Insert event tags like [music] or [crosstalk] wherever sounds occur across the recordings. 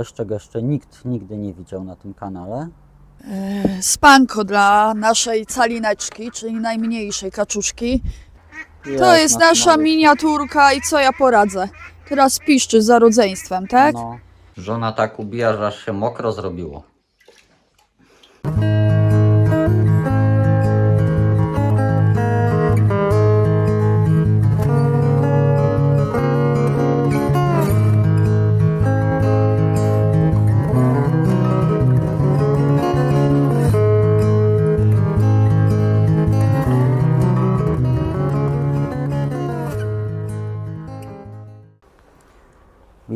Coś, czego jeszcze nikt nigdy nie widział na tym kanale. Spanko dla naszej calineczki, czyli najmniejszej kaczuszki. To jest nasz nasza mały- miniaturka i co ja poradzę? Teraz piszczy za rodzeństwem, tak? No. Żona tak ubija, że aż się mokro zrobiło.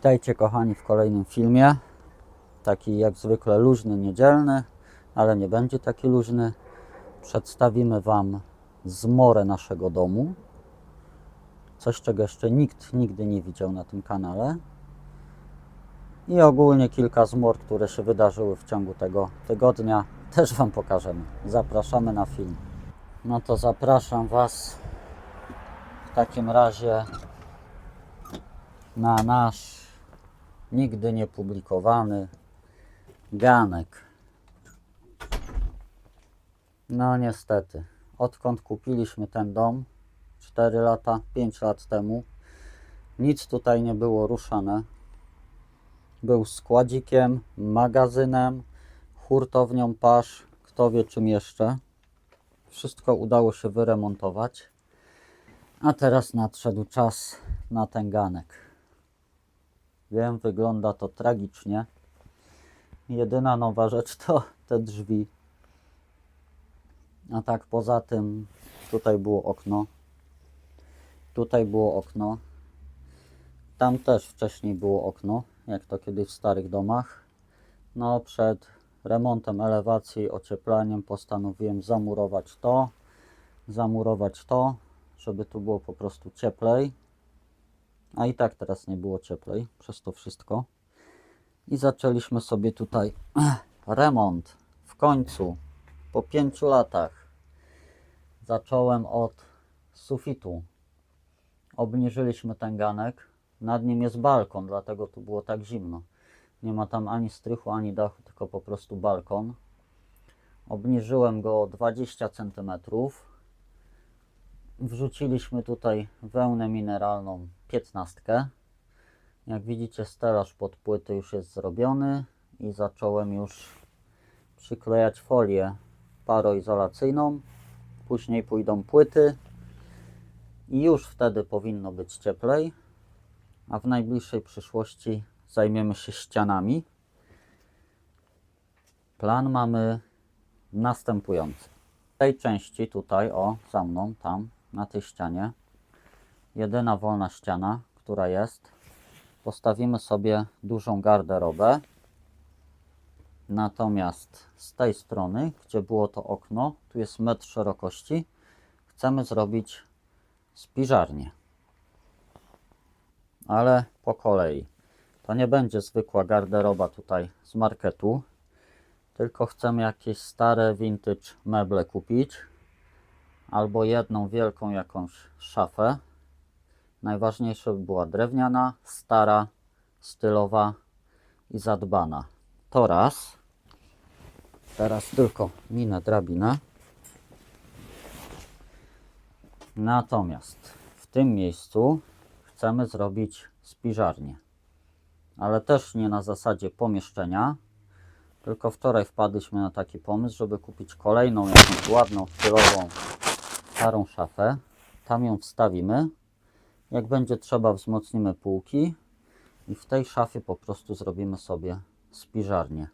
Witajcie kochani w kolejnym filmie. Taki jak zwykle luźny, niedzielny, ale nie będzie taki luźny. Przedstawimy Wam zmorę naszego domu. Coś, czego jeszcze nikt nigdy nie widział na tym kanale. I ogólnie kilka zmor, które się wydarzyły w ciągu tego tygodnia, też Wam pokażemy. Zapraszamy na film. No to zapraszam Was w takim razie na nasz nigdy nie publikowany ganek. No niestety, odkąd kupiliśmy ten dom 4 lata, 5 lat temu, nic tutaj nie było ruszane. Był składzikiem, magazynem, hurtownią pasz, kto wie czym jeszcze. Wszystko udało się wyremontować. A teraz nadszedł czas na ten ganek. Wiem, wygląda to tragicznie. Jedyna nowa rzecz to te drzwi. A tak poza tym, tutaj było okno. Tutaj było okno. Tam też wcześniej było okno, jak to kiedyś w starych domach. No, przed remontem elewacji ocieplaniem postanowiłem zamurować to, zamurować to, żeby tu było po prostu cieplej. A i tak teraz nie było cieplej przez to wszystko. I zaczęliśmy sobie tutaj [clears throat] remont. W końcu, po pięciu latach, zacząłem od sufitu. Obniżyliśmy ten ganek. Nad nim jest balkon, dlatego tu było tak zimno. Nie ma tam ani strychu, ani dachu, tylko po prostu balkon. Obniżyłem go o 20 centymetrów. Wrzuciliśmy tutaj wełnę mineralną 15. Jak widzicie, stelaż pod płyty już jest zrobiony i zacząłem już przyklejać folię paroizolacyjną. Później pójdą płyty i już wtedy powinno być cieplej. A w najbliższej przyszłości zajmiemy się ścianami. Plan mamy następujący. W tej części tutaj, o, za mną, tam, na tej ścianie, jedyna wolna ściana, która jest, postawimy sobie dużą garderobę. Natomiast z tej strony, gdzie było to okno, tu jest metr szerokości, chcemy zrobić spiżarnię. Ale po kolei. To nie będzie zwykła garderoba tutaj z marketu, tylko chcemy jakieś stare vintage meble kupić albo jedną wielką jakąś szafę. Najważniejsze by była drewniana, stara, stylowa i zadbana. To raz. Teraz tylko minę drabinę. Natomiast w tym miejscu chcemy zrobić spiżarnię. Ale też nie na zasadzie pomieszczenia, tylko wczoraj wpadliśmy na taki pomysł, żeby kupić kolejną jakąś ładną, stylową, starą szafę. Tam ją wstawimy. Jak będzie trzeba, wzmocnimy półki i w tej szafie po prostu zrobimy sobie spiżarnię.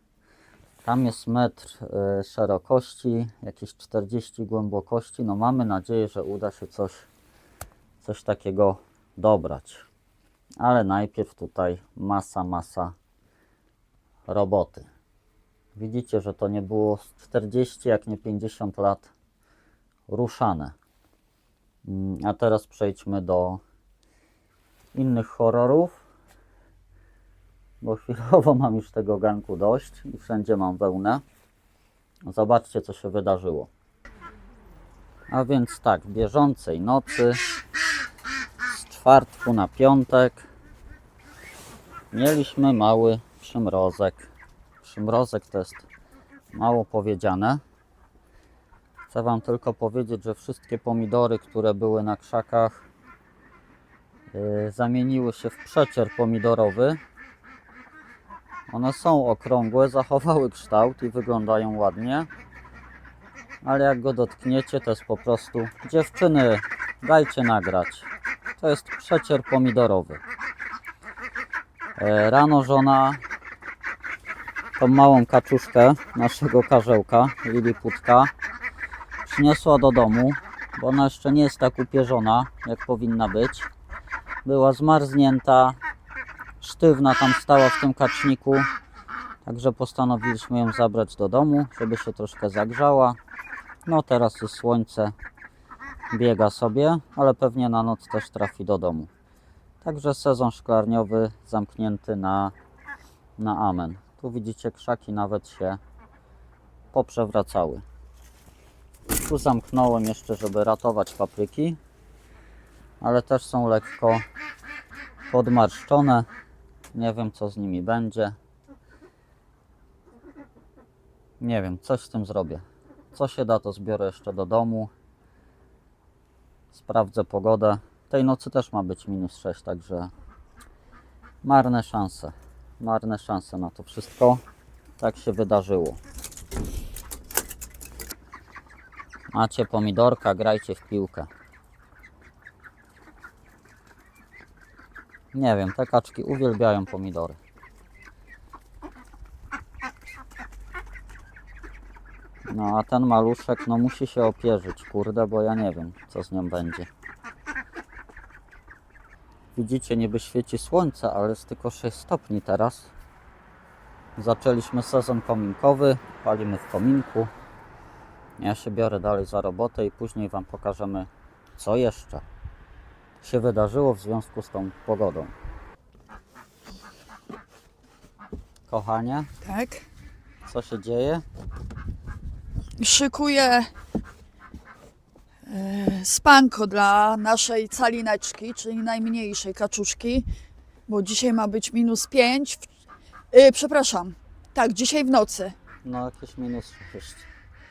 Tam jest metr y, szerokości, jakieś 40 głębokości. No mamy nadzieję, że uda się coś, coś takiego dobrać. Ale najpierw tutaj masa, masa roboty. Widzicie, że to nie było z 40, jak nie 50 lat ruszane. Mm, A teraz przejdźmy do innych horrorów, bo chwilowo mam już tego ganku dość i wszędzie mam wełnę. Zobaczcie, co się wydarzyło. A więc tak, bieżącej nocy z czwartku na piątek mieliśmy mały przymrozek. Przymrozek to jest mało powiedziane. Chcę Wam tylko powiedzieć, że wszystkie pomidory, które były na krzakach, yy, zamieniły się w przecier pomidorowy. One są okrągłe, zachowały kształt i wyglądają ładnie. Ale jak go dotkniecie, to jest po prostu dziewczyny, dajcie nagrać. To jest przecier pomidorowy. E, Rano żona tą małą kaczuszkę naszego karzełka, liliputka, przyniosła do domu, bo ona jeszcze nie jest tak upierzona, jak powinna być. Była zmarznięta, sztywna tam stała w tym kaczniku, także postanowiliśmy ją zabrać do domu, żeby się troszkę zagrzała. No teraz jest słońce, biega sobie, ale pewnie na noc też trafi do domu. Także sezon szklarniowy zamknięty na, na amen. Tu widzicie krzaki nawet się poprzewracały. Tu zamknąłem jeszcze, żeby ratować papryki, ale też są lekko podmarszczone. Nie wiem co z nimi będzie. Nie wiem, coś z tym zrobię. Co się da, to zbiorę jeszcze do domu. Sprawdzę pogodę. Tej nocy też ma być minus 6, także marne szanse. Marne szanse na to wszystko. Tak się wydarzyło. Macie pomidorka, grajcie w piłkę. Nie wiem, te kaczki uwielbiają pomidory. No a ten maluszek no musi się opierzyć, kurde, bo ja nie wiem co z nią będzie. Widzicie, niby świeci słońce, ale jest tylko 6 stopni teraz. Zaczęliśmy sezon kominkowy, palimy w kominku. Ja się biorę dalej za robotę i później Wam pokażemy co jeszcze się wydarzyło w związku z tą pogodą. Kochanie, Tak. co się dzieje? Szykuję e, spanko dla naszej calineczki, czyli najmniejszej kaczuszki, bo dzisiaj ma być minus 5. E, przepraszam, tak, dzisiaj w nocy. No jakieś minus 6.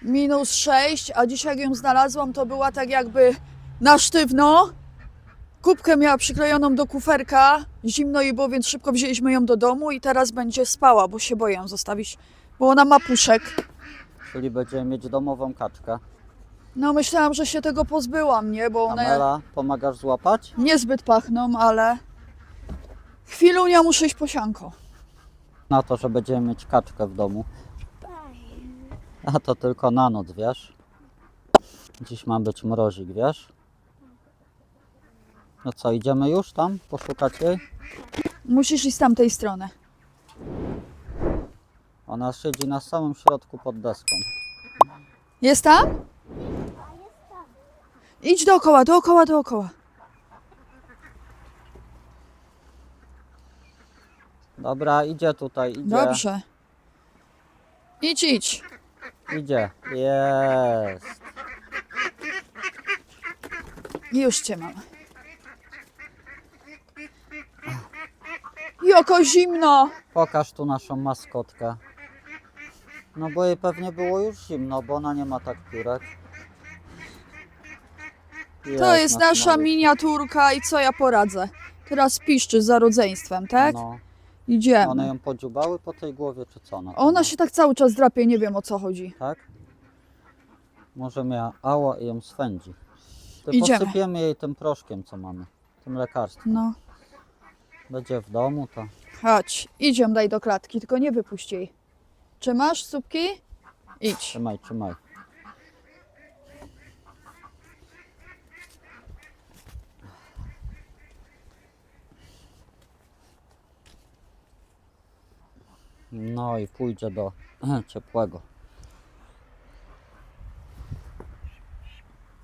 Minus 6, a dzisiaj jak ją znalazłam, to była tak jakby na sztywno. Kubkę miała przyklejoną do kuferka, zimno jej było, więc szybko wzięliśmy ją do domu i teraz będzie spała, bo się boję ją zostawić, bo ona ma puszek. Czyli będziemy mieć domową kaczkę. No myślałam, że się tego pozbyłam, nie? Bo one Amela, pomagasz złapać? niezbyt pachną, ale chwilunia muszę iść po sianko. Na to, że będziemy mieć kaczkę w domu. [laughs] A to tylko na noc, wiesz? Dziś ma być mrozik, wiesz? No co, idziemy już tam poszukać jej? Musisz iść z tamtej strony. Ona siedzi na samym środku pod deską. Jest tam? Idź dookoła, dookoła, dookoła. Dobra, idzie tutaj, idzie. Dobrze. Idź, idź. Idzie. Jest. Już cię mam. Joko zimno. Pokaż tu naszą maskotkę. No bo jej pewnie było już zimno, bo ona nie ma tak piórek. To jest nasz nasza maluch. miniaturka i co ja poradzę? Teraz piszczy za rodzeństwem, tak? No, Idziemy. one ją podziubały po tej głowie, czy co? Ona, tam Ona ma? się tak cały czas drapie, nie wiem o co chodzi. Tak? Może miała ała i ją swędzi. To Idziemy. posypiemy jej tym proszkiem, co mamy. Tym lekarstwem. No, Będzie w domu, to chodź. Idź ją daj do klatki, tylko nie wypuść jej. Czy masz słupki? Idź. trzymaj, trzymaj. No i pójdzie do [clears throat] ciepłego.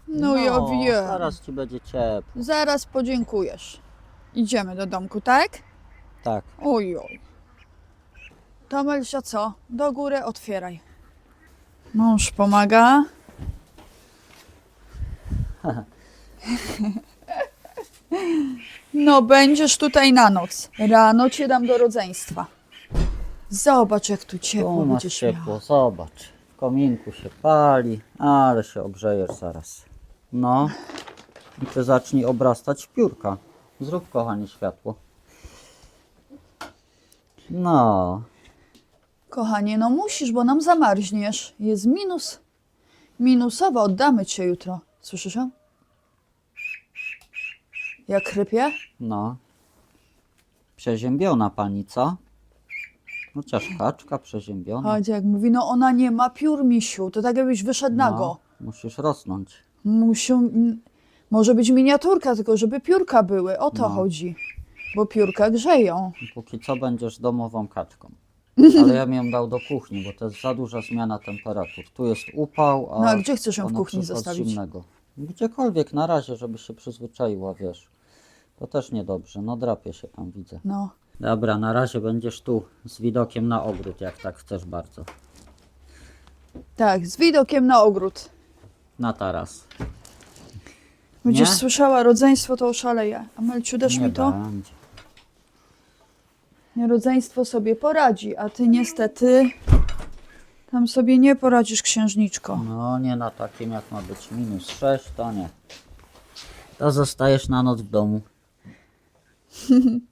No, ja wiem. Zaraz ci będzie ciepło. Zaraz podziękujesz. Idziemy do domku, tak? Tak. Oj, oj. To Melsia co? Do góry otwieraj. Mąż pomaga. [laughs] No, będziesz tutaj na noc. Rano cię dam do rodzeństwa. Zobacz, jak tu Tu ciepło masz będziesz ciepło, miała. zobacz. W kominku się pali, ale się ogrzejesz zaraz. No. I ty zacznij obrastać piórka. Zrób, kochanie, światło. No. Kochanie, no musisz, bo nam zamarzniesz. Jest minus. Minusowo, oddamy cię jutro. Słyszysz ją? Jak chrypie? No. Przeziębiona pani, co? Chociaż kaczka przeziębiona. Chodź, jak mówi, no ona nie ma piór, misiu. To tak jakbyś wyszedł nago. No, musisz rosnąć. Muszą, m- może być miniaturka, tylko żeby piórka były. O to No. chodzi. Bo piórka grzeją. Póki co będziesz domową kaczką. [laughs] Ale ja bym ją dał do kuchni, bo to jest za duża zmiana temperatur. Tu jest upał, a No a gdzie chcesz ją w ona kuchni zostawić? zimnego. Gdziekolwiek na razie, żeby się przyzwyczaiła, wiesz. To też niedobrze. No drapie się tam, widzę. No. Dobra, na razie będziesz tu z widokiem na ogród, jak tak chcesz bardzo. Tak, z widokiem na ogród. Na taras. Będziesz Nie? słyszała rodzeństwo, to oszaleje. A Melciu, dasz Nie mi to? będzie. Rodzeństwo sobie poradzi, a ty niestety tam sobie nie poradzisz, księżniczko. No nie na takim jak ma być minus 6, to nie. To zostajesz na noc w domu. [laughs]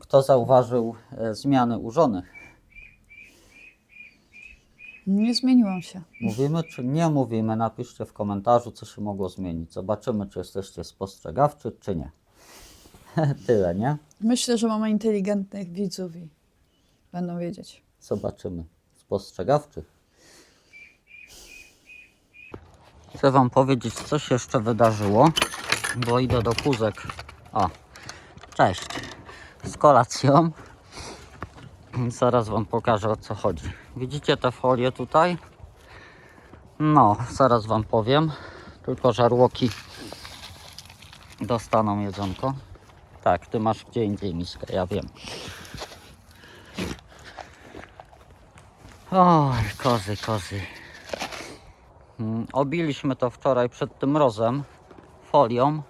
Kto zauważył e, zmiany u żony? Nie zmieniłam się. Mówimy czy nie mówimy? Napiszcie w komentarzu, co się mogło zmienić. Zobaczymy, czy jesteście spostrzegawczy, czy nie. [laughs] Tyle, nie? Myślę, że mamy inteligentnych widzów i będą wiedzieć. Zobaczymy. Spostrzegawczych. Chcę Wam powiedzieć, co się jeszcze wydarzyło, bo idę do kuzek. O, cześć. Z kolacją. [clears throat] Zaraz Wam pokażę o co chodzi. Widzicie te folie tutaj? No, zaraz Wam powiem. Tylko żarłoki dostaną jedzonko. Tak, Ty masz gdzie indziej miskę, ja wiem. Oj, kozy, kozy. Mm, Obiliśmy to wczoraj przed tym mrozem folią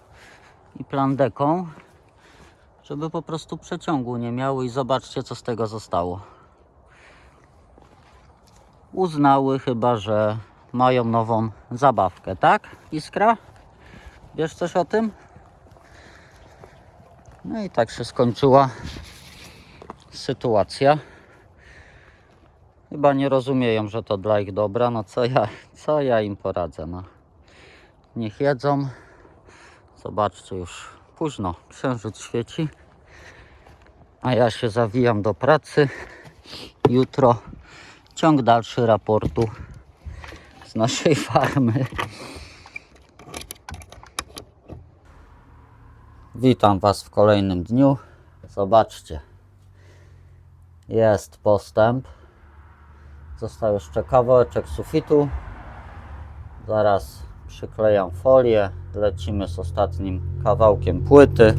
i plandeką, żeby po prostu przeciągu nie miały i zobaczcie co z tego zostało. Uznały chyba, że mają nową zabawkę, tak? Iskra? Wiesz coś o tym? No i tak się skończyła sytuacja. Chyba nie rozumieją, że to dla ich dobra. No co ja, co ja im poradzę? No. Niech jedzą. Zobaczcie, już późno. Księżyc świeci. A ja się zawijam do pracy. Jutro ciąg dalszy raportu z naszej [laughs] farmy. Witam Was w kolejnym dniu. Zobaczcie. Jest postęp. Został jeszcze kawałeczek sufitu. Zaraz przyklejam folię. Lecimy z ostatnim kawałkiem płyty.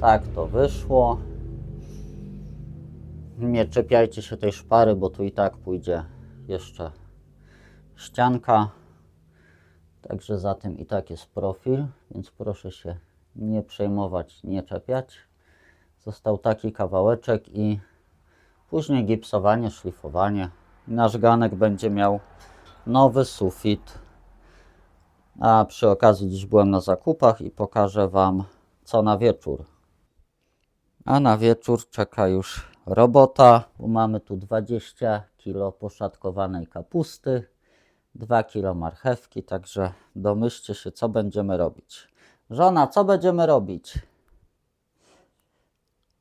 Tak to wyszło. Nie czepiajcie się tej szpary, bo tu i tak pójdzie jeszcze ścianka. Także za tym i tak jest profil, więc proszę się nie przejmować, nie czepiać. Został taki kawałeczek i później gipsowanie, szlifowanie. Nasz ganek będzie miał nowy sufit. A przy okazji dziś byłem na zakupach i pokażę Wam co na wieczór. A na wieczór czeka już robota, bo mamy tu 20 kg poszatkowanej kapusty, 2 kg marchewki, także domyślcie się co będziemy robić. Żona, co będziemy robić?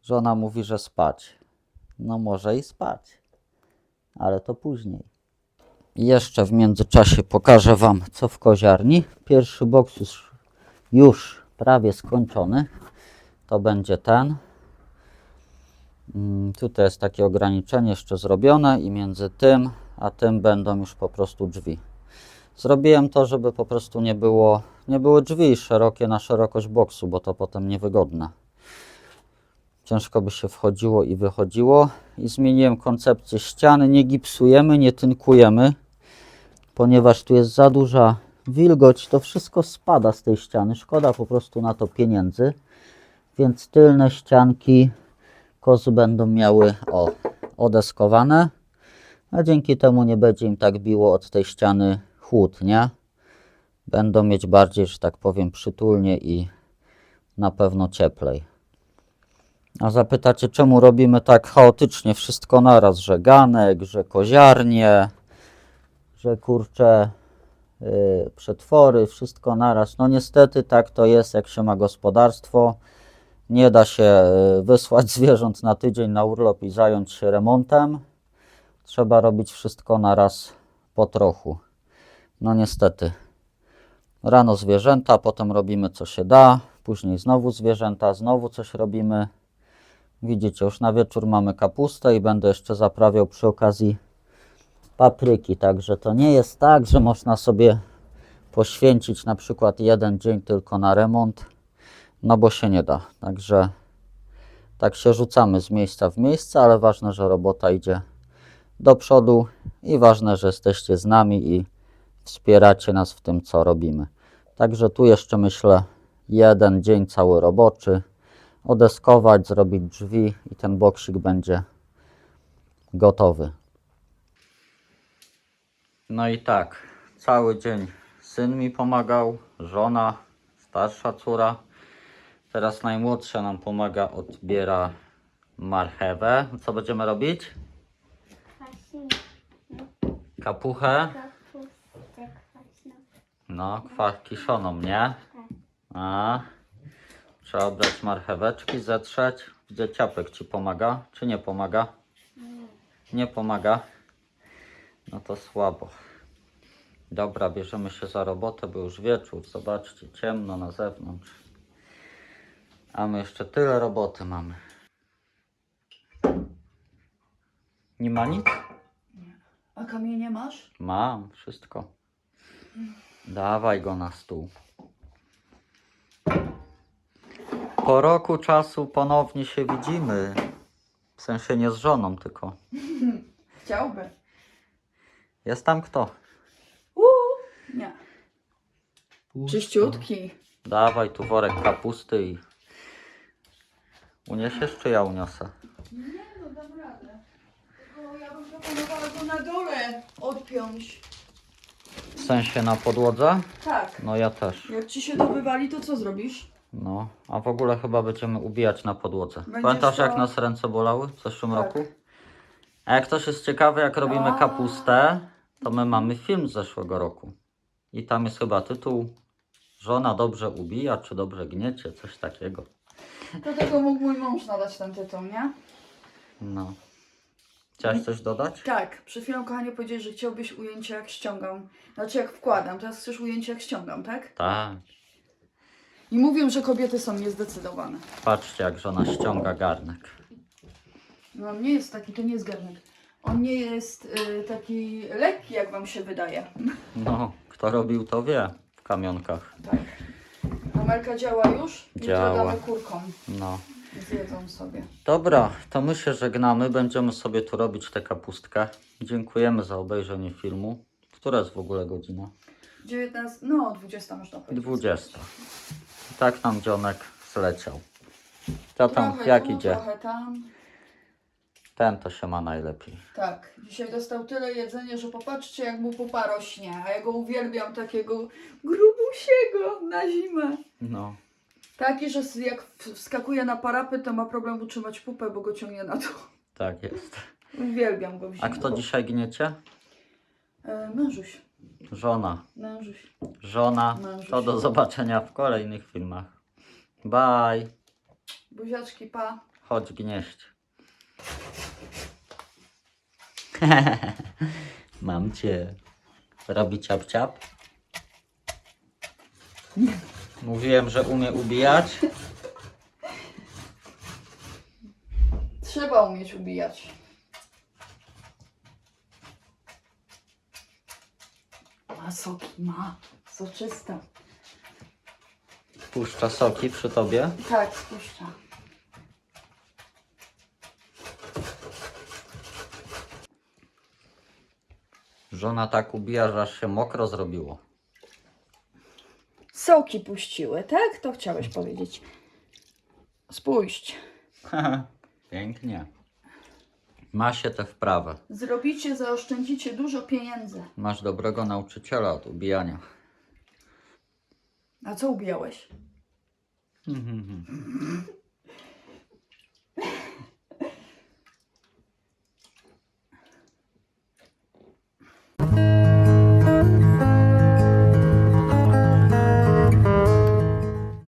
Żona mówi, że spać. No może i spać, ale to później. Jeszcze w międzyczasie pokażę Wam, co w koziarni. Pierwszy boks już, już prawie skończony. To będzie ten. Mm, Tutaj jest takie ograniczenie jeszcze zrobione i między tym a tym będą już po prostu drzwi. Zrobiłem to, żeby po prostu nie było, nie były drzwi szerokie na szerokość boksu, bo to potem niewygodne ciężko by się wchodziło i wychodziło. I zmieniłem koncepcję ściany. Nie gipsujemy, nie tynkujemy, ponieważ tu jest za duża wilgoć. To wszystko spada z tej ściany. Szkoda po prostu na to pieniędzy. Więc tylne ścianki kozy będą miały o, odeskowane, a dzięki temu nie będzie im tak biło od tej ściany chłód, nie? Będą mieć bardziej, że tak powiem, przytulnie i na pewno cieplej. A zapytacie, czemu robimy tak chaotycznie wszystko naraz, że ganek, że koziarnie, że kurcze y, przetwory, wszystko naraz. No niestety tak to jest, jak się ma gospodarstwo. Nie da się y, wysłać [laughs] zwierząt na tydzień na urlop i zająć się remontem. Trzeba robić wszystko naraz po trochu. No niestety. Rano zwierzęta, potem robimy co się da, później znowu zwierzęta, znowu coś robimy. Widzicie, już na wieczór mamy kapustę i będę jeszcze zaprawiał przy okazji papryki. Także to nie jest tak, że można sobie poświęcić na przykład jeden dzień tylko na remont, no bo się nie da. Także tak się rzucamy z miejsca w miejsce, ale ważne, że robota idzie do przodu i ważne, że jesteście z nami i wspieracie nas w tym, co robimy. Także tu jeszcze myślę jeden dzień cały roboczy, odeskować, zrobić drzwi i ten boksik będzie gotowy. No i tak, cały dzień syn mi pomagał, żona, starsza córa. Teraz najmłodsza nam pomaga, odbiera marchewę. Co będziemy robić? Kapuchę? No, kwa kiszoną, nie? A, trzeba brać marcheweczki, zetrzeć. Gdzie ciapek ci pomaga, czy nie pomaga? Nie pomaga. No to słabo. Dobra, bierzemy się za robotę, bo już wieczór. Zobaczcie, ciemno na zewnątrz. A my jeszcze tyle roboty mamy. Nie ma nic? A kamienie masz? Mam wszystko. Dawaj go na stół. Po roku czasu ponownie się widzimy. W sensie nie z żoną, tylko. Chciałby. Jest tam kto? Uuu, nie. Czyściutki. Dawaj tu worek kapusty i. Uniesiesz czy ja uniosę? Nie no, dam radę. Tylko ja bym proponowała go na dole odpiąć. W sensie na podłodze? Tak. No ja też. Jak ci się to wywali, to co zrobisz? No, a w ogóle chyba będziemy ubijać na podłodze. Będziesz Pamiętasz jak to- nas ręce bolały w zeszłym Tak. roku? A jak ktoś jest ciekawy, jak robimy A. kapustę, to my mamy film z zeszłego roku. I tam jest chyba tytuł Żona dobrze ubija, czy dobrze gniecie, coś takiego. Do tego mógł mój mąż nadać ten tytuł, nie? No. Chciałeś coś dodać? Tak, przed chwilą kochanie powiedziałeś, że chciałbyś ujęcie jak ściągam. Znaczy jak wkładam, teraz chcesz ujęcie jak ściągam, tak? Tak. I mówią, że kobiety są niezdecydowane. Patrzcie, jak żona ściąga garnek. No on nie jest taki, to nie jest garnek. On nie jest y, taki lekki, jak wam się wydaje. No, kto robił, to wie w kamionkach. Tak. Amelka działa już? Jutro Działa. damy kurkom. No. Zjedzą sobie. Dobra, to my się żegnamy. Będziemy sobie tu robić tę kapustkę. Dziękujemy za obejrzenie filmu. Która jest w ogóle godzina? 19, no 20 można powiedzieć. 20. Tak nam dzionek zleciał. Co tam, Trochę jak tu, idzie? Trochę tam. Ten to się ma najlepiej. Tak, dzisiaj dostał tyle jedzenia, że popatrzcie jak mu pupa rośnie, a ja go uwielbiam takiego grubusiego na zimę. No, Taki, że jak wskakuje na parapet, to ma problem utrzymać pupę, bo go ciągnie na dół. tak jest. Uwielbiam go w zimę. A kto dzisiaj gniecie? E, mężuś, Żona. mężuś. Żona. Mężuś. To do zobaczenia w kolejnych filmach. Bye. Buziaczki, pa. Chodź gnieść. [laughs] Mam cię. Robi ciap ciap? Mówiłem, że umie ubijać. Trzeba umieć ubijać. Soki, ma. Soczysta. Puszcza soki przy tobie. Tak, spuszcza. Żona tak ubija, że aż się mokro zrobiło. Soki puściły, tak? To chciałeś powiedzieć. Spójrzcie. [laughs] Pięknie. Ma się tę wprawę. Zrobicie, zaoszczędzicie dużo pieniędzy. Masz dobrego nauczyciela od ubijania. A co ubijałeś? Mhm.